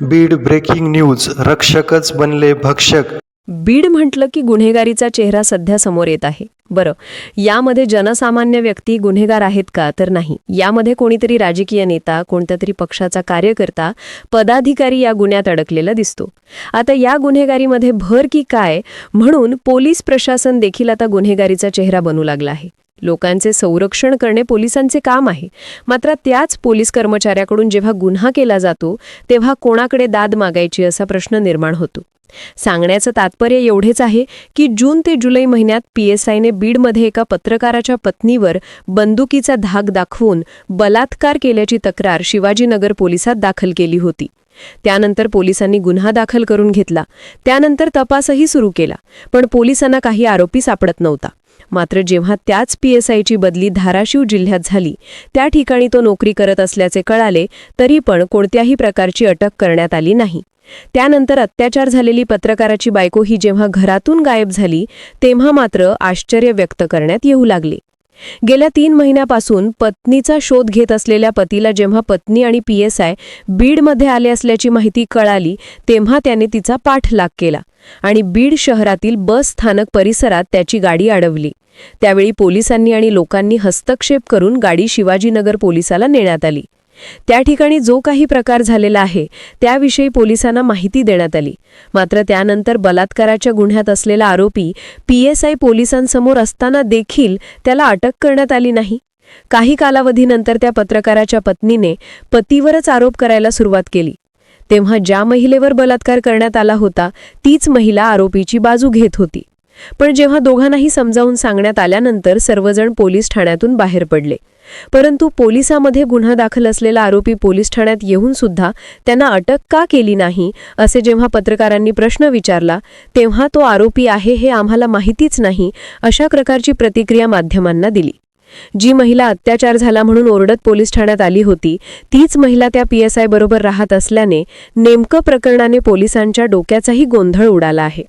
Beed breaking news रक्षकच बनले भक्षक. बीड म्हटलं की गुन्हेगारीचा चेहरा सध्या समोर येत आहे. बरं यामध्ये जनसामान्य व्यक्ती गुन्हेगार आहेत का तर नाही. यामध्ये कोणीतरी राजकीय नेता कोणत्या तरी पक्षाचा कार्यकर्ता पदाधिकारी या गुन्ह्यात अडकलेला दिसतो. आता या गुन्हेगारीमध्ये भर की काय म्हणून पोलीस प्रशासन देखील आता गुन्हेगारीचा चेहरा बनू लागला आहे. लोकांचे संरक्षण करणे पोलिसांचे काम आहे. मात्र त्याच पोलीस कर्मचाऱ्याकडून जेव्हा गुन्हा केला जातो तेव्हा कोणाकडे दाद मागायची असा प्रश्न निर्माण होतो. सांगण्याचं तात्पर्य एवढेच आहे की जून ते जुलै महिन्यात पी एस आयने बीडमध्ये एका पत्रकाराच्या पत्नीवर बंदुकीचा धाक दाखवून बलात्कार केल्याची तक्रार शिवाजीनगर पोलिसात दाखल केली होती. त्यानंतर पोलिसांनी गुन्हा दाखल करून घेतला. त्यानंतर तपासही सुरू केला. पण पोलिसांना काही आरोपी सापडत नव्हता. मात्र जेव्हा त्याच पीएसआयची बदली धाराशिव जिल्ह्यात झाली त्या ठिकाणी तो नोकरी करत असल्याचे कळाले तरी पण कोणत्याही प्रकारची अटक करण्यात आली नाही. त्यानंतर अत्याचार झालेली पत्रकाराची बायको ही जेव्हा घरातून गायब झाली तेव्हा मात्र आश्चर्य व्यक्त करण्यात येऊ लागले. गेल्या तीन महिन्यापासून पत्नीचा शोध घेत असलेल्या पतीला जेव्हा पत्नी आणि पीएसआय बीडमध्ये आले असल्याची माहिती कळाली तेव्हा त्याने तिचा पाठलाग केला. आणि बीड शहरातील बस स्थानक परिसरात त्याची गाडी अडवली. त्यावेळी पोलिसांनी आणि लोकांनी हस्तक्षेप करून गाडी शिवाजीनगर पोलिसाला नेण्यात आली. त्या ठिकाणी जो काही प्रकार झालेला आहे त्याविषयी पोलिसांना माहिती देण्यात आली. मात्र त्यानंतर बलात्काराच्या गुन्ह्यात असलेला आरोपी पीएसआय पोलिसांसमोर असताना देखील त्याला अटक करण्यात आली नाही. काही कालावधीनंतर त्या पत्रकाराच्या पत्नीने पतीवरच आरोप करायला सुरुवात केली. तेव्हा ज्या महिलेवर बलात्कार करण्यात आला होता तीच महिला आरोपीची बाजू घेत होती. पण जेव्हा दोघांनाही समजावून सांगण्यात आल्यानंतर सर्वजण पोलीस ठाण्यातून बाहेर पडले. परंतु पोलिसामध्ये गुन्हा दाखल असलेला आरोपी पोलीस ठाण्यात येऊन सुद्धा त्यांना अटक का केली नाही असे जेव्हा पत्रकारांनी प्रश्न विचारला तेव्हा तो आरोपी आहे हे आम्हाला माहितीच नाही अशा प्रकारची प्रतिक्रिया माध्यमांना दिली. जी महिला अत्याचार झाला म्हणून ओरडत पोलीस ठाण्यात आली होती तीच महिला त्या पी एस बरोबर राहत असल्याने नेमकं प्रकरणाने पोलिसांच्या डोक्याचाही गोंधळ उडाला आहे.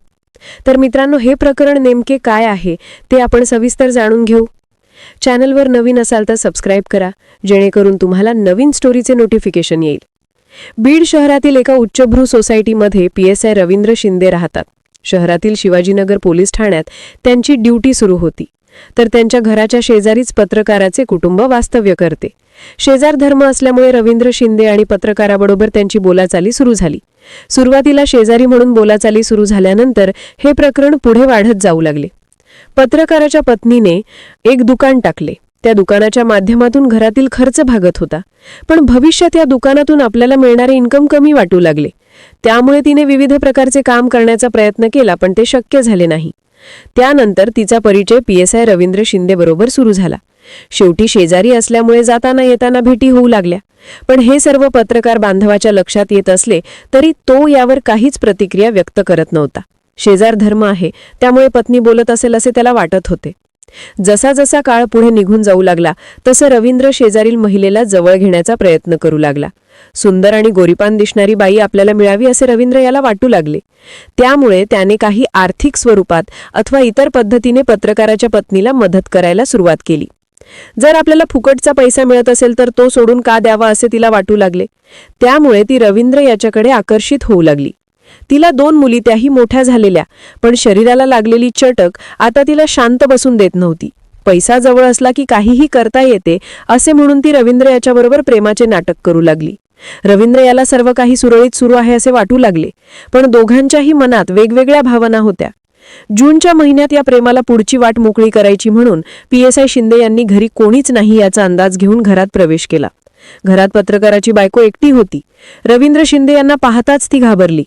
तर मित्रांनो हे प्रकरण नेमके काय आहे ते आपण सविस्तर जाणून घेऊ. चॅनलवर नवीन असाल तर सबस्क्राईब करा जेणेकरून तुम्हाला नवीन स्टोरीचे नोटिफिकेशन येईल. बीड शहरातील एका उच्चभ्रू सोसायटीमध्ये पी एस रवींद्र शिंदे राहतात. शहरातील शिवाजीनगर पोलीस ठाण्यात त्यांची ड्युटी सुरू होती. तर त्यांच्या घराच्या शेजारीच पत्रकाराचे कुटुंब वास्तव्य करते. शेजार धर्म असल्यामुळे रवींद्र शिंदे आणि पत्रकाराबरोबर त्यांची बोलाचाली सुरू झाली. सुरुवातीला शेजारी म्हणून बोलाचाली सुरू झाल्यानंतर हे प्रकरण पुढे वाढत जाऊ लागले. पत्रकाराच्या पत्नीने एक दुकान टाकले. त्या दुकानाच्या माध्यमातून घरातील खर्च भागत होता. पण भविष्यात या दुकानातून आपल्याला मिळणारे इन्कम कमी वाटू लागले. त्यामुळे तिने विविध प्रकारचे काम करण्याचा प्रयत्न केला पण ते शक्य झाले नाही. त्यानंतर तिचा परिचय पी एस आय रवींद्र शिंदेबरोबर सुरू झाला. शेवटी शेजारी असल्यामुळे जाताना येताना भेटी होऊ लागल्या. पण हे सर्व पत्रकार बांधवाच्या लक्षात येत असले तरी तो यावर काहीच प्रतिक्रिया व्यक्त करत नव्हता. शेजार धर्म आहे त्यामुळे पत्नी बोलत असेल असे त्याला वाटत होते. जसा जसा काळ पुढे निघून जाऊ लागला तसं रवींद्र शेजारील महिलेला जवळ घेण्याचा प्रयत्न करू लागला. सुंदर आणि गोरीपान दिसणारी बाई आपल्याला मिळावी असे रवींद्र याला वाटू लागले. त्यामुळे त्याने काही आर्थिक स्वरूपात अथवा इतर पद्धतीने पत्रकाराच्या पत्नीला मदत करायला सुरुवात केली. जर आपल्याला फुकटचा पैसा मिळत असेल तर तो सोडून का द्यावा असे तिला वाटू लागले. त्यामुळे ती रवींद्र याच्याकडे आकर्षित होऊ लागली. तिला दोन मुली त्याही मोठ्या झालेल्या पण शरीराला लागलेली चटक आता तिला शांत बसून देत नव्हती. पैसा जवळ असला की काहीही करता येते असे म्हणून ती रवींद्र याच्याबरोबर प्रेमाचे नाटक करू लागली. रवींद्र याला सर्व काही सुरळीत सुरू आहे असे वाटू लागले पण दोघांच्याही मनात वेगवेगळ्या भावना होत्या. जूनच्या महिन्यात या प्रेमाला पुढची वाट मोकळी करायची म्हणून पी एस आय शिंदे यांनी घरी कोणीच नाही याचा अंदाज घेऊन घरात प्रवेश केला. घरात पत्रकाराची बायको एकटी होती. रवींद्र शिंदे यांना पाहताच ती घाबरली.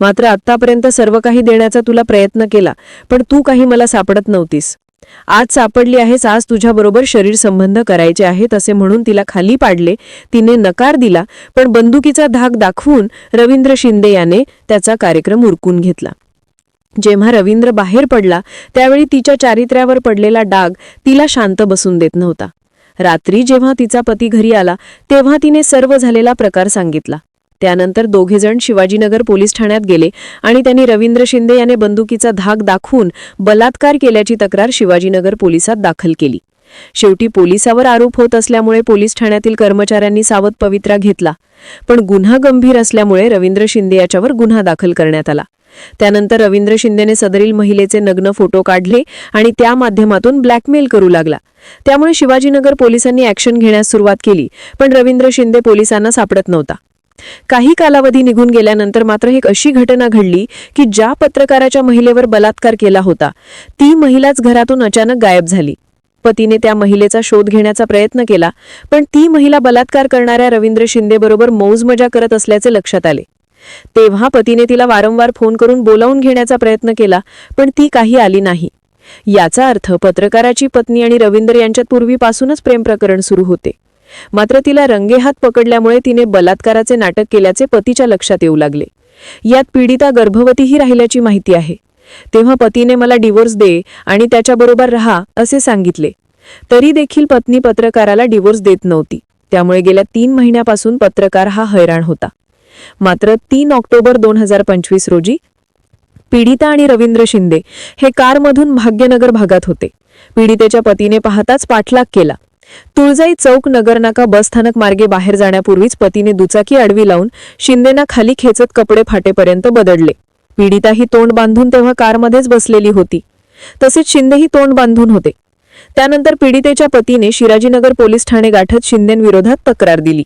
मात्र आतापर्यंत सर्व काही देण्याचा तुला प्रयत्न केला पण तू काही मला सापडत नव्हतीस. आज सापडली आहेस आज तुझ्याबरोबर शरीर संबंध करायचे आहेत असे म्हणून तिला खाली पाडले. तिने नकार दिला पण बंदुकीचा धाक दाखवून रवींद्र शिंदे याने त्याचा कार्यक्रम उरकून घेतला. जेव्हा रवींद्र बाहेर पडला त्यावेळी तिच्या चारित्र्यावर पडलेला डाग तिला शांत बसून देत नव्हता. रात्री जेव्हा तिचा पती घरी आला तेव्हा तिने सर्व झालेला प्रकार सांगितला. त्यानंतर दोघेजण शिवाजीनगर पोलीस ठाण्यात गेले आणि त्यांनी रवींद्र शिंदे याने बंदुकीचा धाक दाखवून बलात्कार केल्याची तक्रार शिवाजीनगर पोलिसात दाखल केली. शेवटी पोलिसावर आरोप होत असल्यामुळे पोलीस ठाण्यातील कर्मचाऱ्यांनी सावध पवित्रा घेतला. पण गुन्हा गंभीर असल्यामुळे रवींद्र शिंदे याच्यावर गुन्हा दाखल करण्यात आला. त्यानंतर रवींद्र शिंदेने सदरील महिलेचे नग्न फोटो काढले आणि त्या माध्यमातून ब्लॅकमेल करू लागला. त्यामुळे शिवाजीनगर पोलिसांनी ॲक्शन घेण्यास सुरुवात केली पण रवींद्र शिंदे पोलिसांना सापडत नव्हता. काही कालावधी निघून गेल्यानंतर मात्र एक अशी घटना घडली की ज्या पत्रकाराच्या महिलेवर बलात्कार केला होता ती महिलाच घरातून अचानक गायब झाली. पतीने त्या महिलेचा शोध घेण्याचा प्रयत्न केला पण ती महिला बलात्कार करणाऱ्या रवींद्र शिंदे बरोबर मौजमजा करत असल्याचे लक्षात आले. तेव्हा पतीने तिला वारंवार फोन करून बोलावून घेण्याचा प्रयत्न केला पण ती काही आली नाही. याचा अर्थ पत्रकाराची पत्नी आणि रवींद्र यांच्यात पूर्वीपासूनच प्रेम प्रकरण सुरू होते. मात्र तिला रंगेहात पकडल्यामुळे तिने बलात्काराचे नाटक केल्याचे पतीच्या लक्षात येऊ लागले. यात पीडिता गर्भवतीही राहिल्याची माहिती आहे. तेव्हा पतीने मला डिवोर्स दे आणि त्याच्याबरोबर राहा असे सांगितले. तरी देखील पत्नी पत्रकाराला डिवोर्स देत नव्हती. त्यामुळे गेल्या तीन महिन्यापासून पत्रकार हा हैराण होता. मात्र तीन ऑक्टोबर दोन हजार पंचवीस रोजी पीडिता आणि रवींद्र शिंदे हे कारमधून भाग्यनगर भागात होते. पीडितेच्या पतीने पाहताच पाठलाग केला. तुळजाई चौक नगरनाका बसस्थानक मार्गे बाहेर जाण्यापूर्वीच पतीने दुचाकी आडवी लावून शिंदेना खाली खेचत कपडे फाटेपर्यंत बदडले. पीडिता ही तोंड बांधून तेव्हा कारमध्येच बसलेली होती. तसेच शिंदेही तोंड बांधून होते. त्यानंतर पीडितेच्या पतीने शिराजीनगर पोलीस ठाणे गाठत शिंदेविरोधात तक्रार दिली.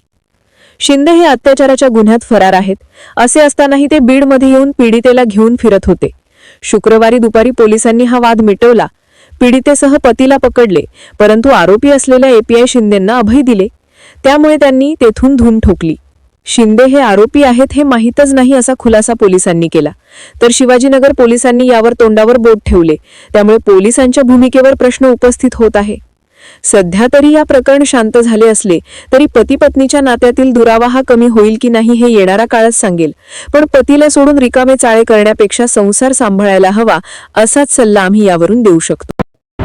शिंदे हे अत्याचाराच्या गुन्ह्यात फरार आहेत असे असतानाही ते बीडमध्ये येऊन पीडितेला घेऊन फिरत होते. शुक्रवारी दुपारी पोलिसांनी हा वाद मिटवला पीडितेसह पतीला पकडले परंतु आरोपी असलेल्या एपीआय शिंदेंना अभय दिले. त्यामुळे त्यांनी तेथून धूम ठोकली. शिंदे हे आरोपी आहेत हे माहीतच नाही असा खुलासा पोलिसांनी केला. तर शिवाजीनगर पोलिसांनी यावर तोंडावर बोट ठेवले. त्यामुळे पोलिसांच्या भूमिकेवर प्रश्न उपस्थित होत आहे. सध्या तरी या प्रकरण शांत झाले असले तरी पती पत्नीच्या नात्यातील दुरावा हा कमी होईल की नाही हे येणारा काळच सांगेल. पण पतीला सोडून रिकामे चाळे करण्यापेक्षा संसार सांभाळायला हवा असाच सल्ला आम्ही यावरून देऊ शकतो.